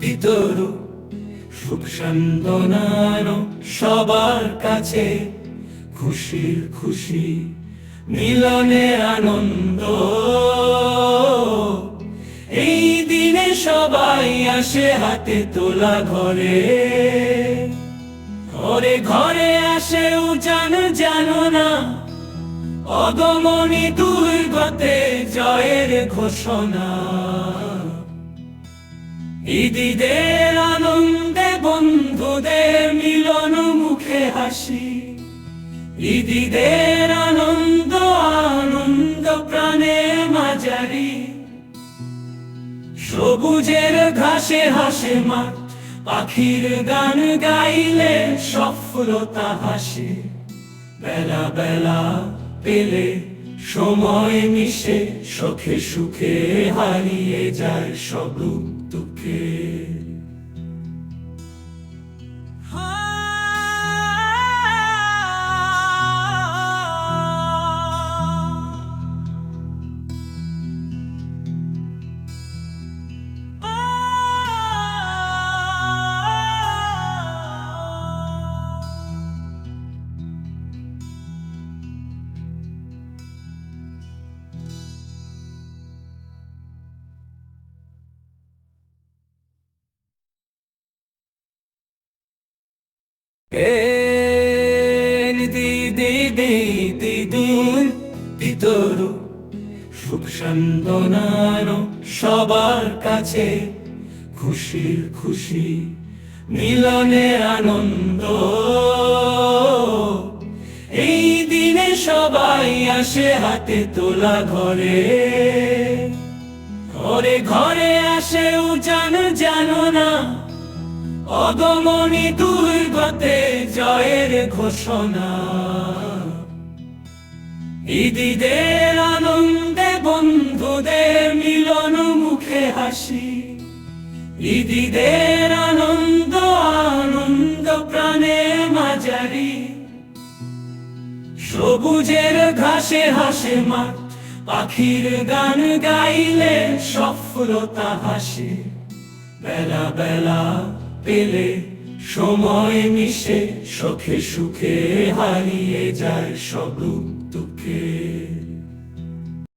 ভিতর সুখ সান্দনানো সবার কাছে খুশির খুশি মিলনের আনন্দ। এই দিনে সবাই আসে হাতে তোলা ঘরে। ঘরে ঘরে আসে উজান জানো না। অগমনী দুর্গতে জয়ের ঘোষণা। ঈদিদের আনন্দে বন্ধুদের মিলন মুখে হাসি। ঈদিদের আনন্দ আনন্দ প্রাণে মাজারি সবুজের ঘাসে হাসে মাঠ, পাখির গান গাইলে সফলতা হাসে। বেলা বেলা পেলে সময় মিশে সখে সুখে হারিয়ে যায় সব দুঃখ দি দি দি দি দুল ভিতর সুখ সান্দনানো সবার কাছে খুশির খুশি মিলনের আনন্দ। এই দিনে সবাই আসে হাতে তোলা ঘরে। ঘরে ঘরে আসে উজান জানো না অগমনী দুর্গতে জয়ের ঘোষণা। ঈদিদের আনন্দে বন্ধুদের মিলন মুখে হাসি। ঈদিদের আনন্দ আনন্দ প্রাণে মাজারি সবুজের ঘাসে হাসে মাঠ পাখির গান গাইলে সফলতা হাসে। বেলা বেলা পেলে সময় মিশে সখে সুখে হারিয়ে যায় সব দুঃখে